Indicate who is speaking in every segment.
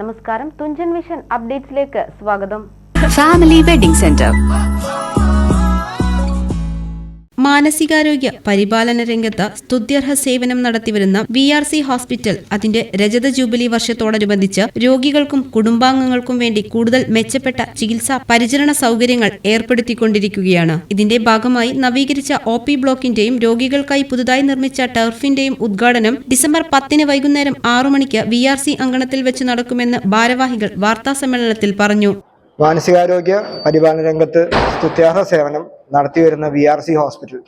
Speaker 1: നമസ്കാരം. തുഞ്ചൻ മിഷൻ അപ്ഡേറ്റ്സിലേക്ക് സ്വാഗതം.
Speaker 2: Family wedding centre
Speaker 3: മാനസികാരോഗ്യ പരിപാലന രംഗത്ത് സ്തുത്യർഹ സേവനം നടത്തിവരുന്ന വി ആർ സി ഹോസ്പിറ്റൽ അതിന്റെ രജത ജൂബിലി വർഷത്തോടനുബന്ധിച്ച് രോഗികൾക്കും കുടുംബാംഗങ്ങൾക്കും വേണ്ടി കൂടുതൽ മെച്ചപ്പെട്ട ചികിത്സാ പരിചരണ സൗകര്യങ്ങൾ ഏർപ്പെടുത്തിക്കൊണ്ടിരിക്കുകയാണ്. ഇതിന്റെ ഭാഗമായി നവീകരിച്ച ഒ പി ബ്ലോക്കിന്റെയും രോഗികൾക്കായി പുതുതായി നിർമ്മിച്ച ടർഫിന്റെയും ഉദ്ഘാടനം ഡിസംബർ പത്തിന് വൈകുന്നേരം ആറു മണിക്ക് വി ആർ സി അങ്കണത്തിൽ വെച്ച് നടക്കുമെന്ന് ഭാരവാഹികൾ വാർത്താ സമ്മേളനത്തിൽ പറഞ്ഞു.
Speaker 4: മാനസികാരോഗ്യ പരിപാലന രംഗത്ത് സ്തുത്യാഹ സേവനം നടത്തിവരുന്ന വി ആർ സി ഹോസ്പിറ്റൽ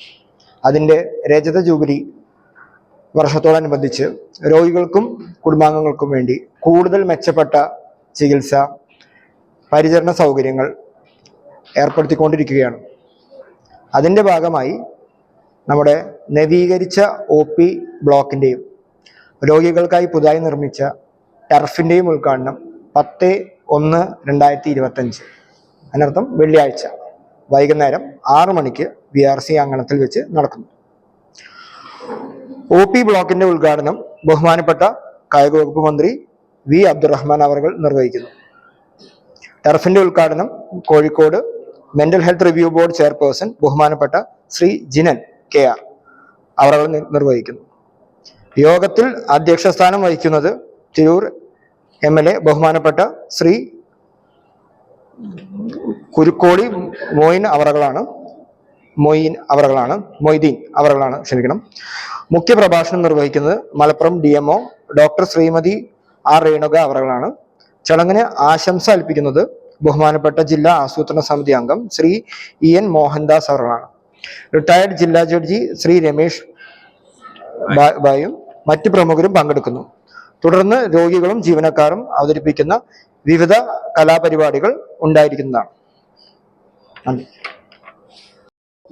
Speaker 4: അതിന്റെ രജത ജൂബിലി വർഷത്തോടനുബന്ധിച്ച് രോഗികൾക്കും കുടുംബാംഗങ്ങൾക്കും വേണ്ടി കൂടുതൽ മെച്ചപ്പെട്ട ചികിത്സ പരിചരണ സൗകര്യങ്ങൾ ഏർപ്പെടുത്തിക്കൊണ്ടിരിക്കുകയാണ്. അതിന്റെ ഭാഗമായി നമ്മുടെ നവീകരിച്ച ഒ പി ബ്ലോക്കിന്റെയും രോഗികൾക്കായി പുതുതായി നിർമ്മിച്ച ടർഫിന്റെയും ഉദ്ഘാടനം പത്ത് ഒന്ന് രണ്ടായിരത്തി ഇരുപത്തഞ്ച്. അതിനർത്ഥം വെള്ളിയാഴ്ച. വൈകുന്നേരം ആറ് മണിക്ക് വി ആർ സി അങ്കണത്തിൽ വെച്ച് നടക്കുന്നു. ഒ പി ബ്ലോക്കിന്റെ ഉദ്ഘാടനം ബഹുമാനപ്പെട്ട കായിക വകുപ്പ് മന്ത്രി വി അബ്ദുറഹ്മാൻ അവർകൾ നിർവഹിക്കുന്നു. ടർഫിന്റെ ഉദ്ഘാടനം Kozhikode mental health review board chairperson ബഹുമാനപ്പെട്ട ശ്രീ ജിനൻ കെ ആർ അവർ നിർവഹിക്കുന്നു. യോഗത്തിൽ അധ്യക്ഷസ്ഥാനം വഹിക്കുന്നത് തിരൂർ എം എൽ എ ബഹുമാനപ്പെട്ട ശ്രീ കുരുക്കോളി മോയിൻ അവറകളാണ്. മൊയ്ൻ അവറകളാണ്. മൊയ്തീൻ അവറകളാണ്. ക്ഷമിക്കണം. മുഖ്യ പ്രഭാഷണം നിർവഹിക്കുന്നത് Malappuram D M doctor Shrimati R Renuka അവറകളാണ്. ചടങ്ങിന് ആശംസ അൽപ്പിക്കുന്നത് ബഹുമാനപ്പെട്ട ജില്ലാ ആസൂത്രണ സമിതി അംഗം ശ്രീ ഇ എൻ മോഹൻദാസ് അവറുകളാണ്. റിട്ടയർഡ് ജില്ലാ ജഡ്ജി ശ്രീ രമേഷ് ബായും മറ്റ് പ്രമുഖരും പങ്കെടുക്കുന്നു. തുടർന്ന് രോഗികളും ജീവനക്കാരും അവതരിപ്പിക്കുന്ന വിവിധ കലാപരിപാടികൾ ഉണ്ടായിരിക്കുന്നതാണ്.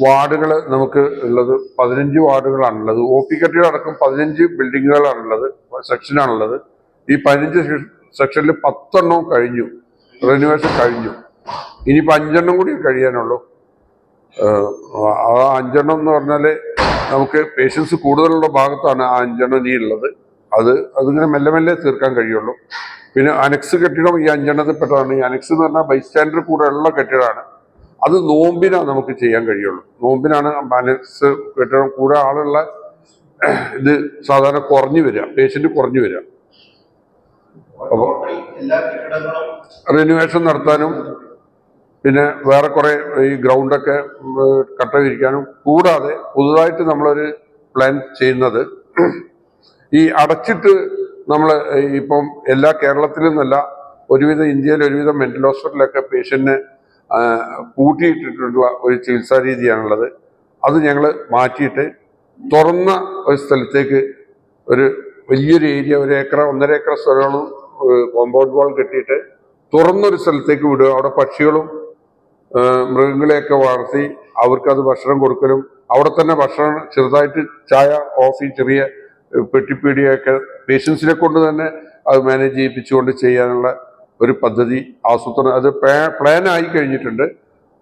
Speaker 5: വാർഡുകൾ നമുക്ക് ഉള്ളത് പതിനഞ്ച് വാർഡുകളാണുള്ളത്. ഒ പി കെട്ടിയടക്കം പതിനഞ്ച് ബിൽഡിങ്ങുകളാണുള്ളത് സെക്ഷനാണുള്ളത്. ഈ പതിനഞ്ച് സെക്ഷനിൽ പത്തെണ്ണവും കഴിഞ്ഞു. റിനുവേഷൻ കഴിഞ്ഞു. ഇനിയിപ്പോൾ അഞ്ചെണ്ണം കൂടി കഴിയാനുള്ളൂ. ആ അഞ്ചെണ്ണം എന്ന് പറഞ്ഞാൽ നമുക്ക് പേഷ്യൻസ് കൂടുതലുള്ള ഭാഗത്താണ് ആ അഞ്ചെണ്ണം ഇനി ഉള്ളത് അത് അതിങ്ങനെ മെല്ലെ മെല്ലെ തീർക്കാൻ കഴിയുള്ളൂ. പിന്നെ അനക്സ് കെട്ടിടം ഈ അഞ്ചെണ്ണത്തിൽ പെട്ടതാണ്. ഈ അനക്സ് എന്ന് പറഞ്ഞാൽ ബൈസ്റ്റാൻഡർ ഉള്ള കെട്ടിടമാണ്. അത് നോമ്പിനാണ് നമുക്ക് ചെയ്യാൻ കഴിയുള്ളൂ. നോമ്പിനാണ് അനക്സ് കെട്ടിടം കൂടെ ആളുള്ള ഇത് സാധാരണ കുറഞ്ഞു വരിക. പേഷ്യന്റ് കുറഞ്ഞു വരിക. അപ്പോൾ റിനുവേഷൻ നടത്താനും പിന്നെ വേറെ കുറെ ഈ ഗ്രൗണ്ടൊക്കെ കട്ടവിരിക്കാനും കട്ട വിരിക്കാനും കൂടാതെ പുതുതായിട്ട് നമ്മളൊരു പ്ലാൻ ചെയ്യുന്നത് ഈ അടച്ചിട്ട് നമ്മൾ ഇപ്പം എല്ലാ കേരളത്തിലും നിന്നല്ല ഒരുവിധം ഇന്ത്യയിൽ ഒരുവിധം മെന്റൽ ഹോസ്പിറ്റലൊക്കെ പേഷ്യന്റിനെ പൂട്ടിയിട്ടിട്ടുള്ള ഒരു ചികിത്സാ രീതിയാണുള്ളത്. അത് ഞങ്ങൾ മാറ്റിയിട്ട് തുറന്ന ഒരു സ്ഥലത്തേക്ക് ഒരു വലിയൊരു ഏരിയ ഒരു ഏക്കർ ഒന്നര ഏക്കർ സ്ഥലങ്ങളും കോമ്പൗണ്ട് വാൾ കെട്ടിയിട്ട് തുറന്നൊരു സ്ഥലത്തേക്ക് വിടുക. അവിടെ പക്ഷികളും മൃഗങ്ങളെയൊക്കെ വളർത്തി അവർക്കത് ഭക്ഷണം കൊടുക്കലും അവിടെ തന്നെ ഭക്ഷണം ചെറുതായിട്ട് ചായ കോഫി ചെറിയ പെട്ടിപ്പീടിയൊക്കെ പേഷ്യൻസിനെ കൊണ്ട് തന്നെ അത് മാനേജ് ചെയ്യിപ്പിച്ചുകൊണ്ട് ചെയ്യാനുള്ള ഒരു പദ്ധതി ആസൂത്രണം. അത് പ്ലാൻ ആയി കഴിഞ്ഞിട്ടുണ്ട്.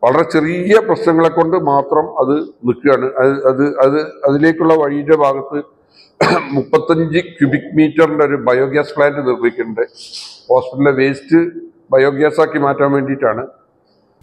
Speaker 5: വളരെ ചെറിയ പ്രശ്നങ്ങളെ കൊണ്ട് മാത്രം അത് നിൽക്കുകയാണ്. അത് അത് അത് അതിലേക്കുള്ള വഴിയുടെ ഭാഗത്ത് മുപ്പത്തഞ്ച് ക്യൂബിക് മീറ്ററിന്റെ ഒരു ബയോഗ്യാസ് പ്ലാന്റ് നിർമ്മിക്കുന്നുണ്ട്. ഹോസ്പിറ്റലിലെ വേസ്റ്റ് ബയോഗ്യാസ് ആക്കി മാറ്റാൻ വേണ്ടിയിട്ടാണ്.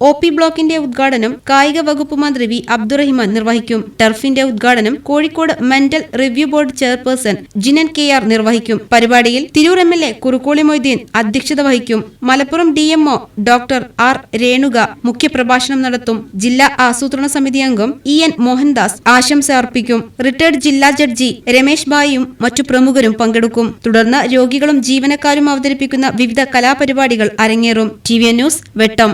Speaker 3: ഒ പി ബ്ലോക്കിന്റെ ഉദ്ഘാടനം കായിക വകുപ്പ് മന്ത്രി വി അബ്ദുറഹിമാൻ നിർവഹിക്കും. ടർഫിന്റെ ഉദ്ഘാടനം Kozhikode mental review board chairperson Jinan K R നിർവഹിക്കും. പരിപാടിയിൽ Tirur M L A Kurukkoli Moideen അധ്യക്ഷത വഹിക്കും. Malappuram D M O doctor R Renuka മുഖ്യപ്രഭാഷണം നടത്തും. ജില്ലാ ആസൂത്രണ സമിതി അംഗം ഇ എൻ മോഹൻദാസ് ആശംസ അർപ്പിക്കും. റിട്ടയർഡ് ജില്ലാ ജഡ്ജി രമേശ് ബായിയും മറ്റു പ്രമുഖരും പങ്കെടുക്കും. തുടർന്ന് രോഗികളും ജീവനക്കാരും അവതരിപ്പിക്കുന്ന വിവിധ കലാപരിപാടികൾ അരങ്ങേറും. T V news Vettam.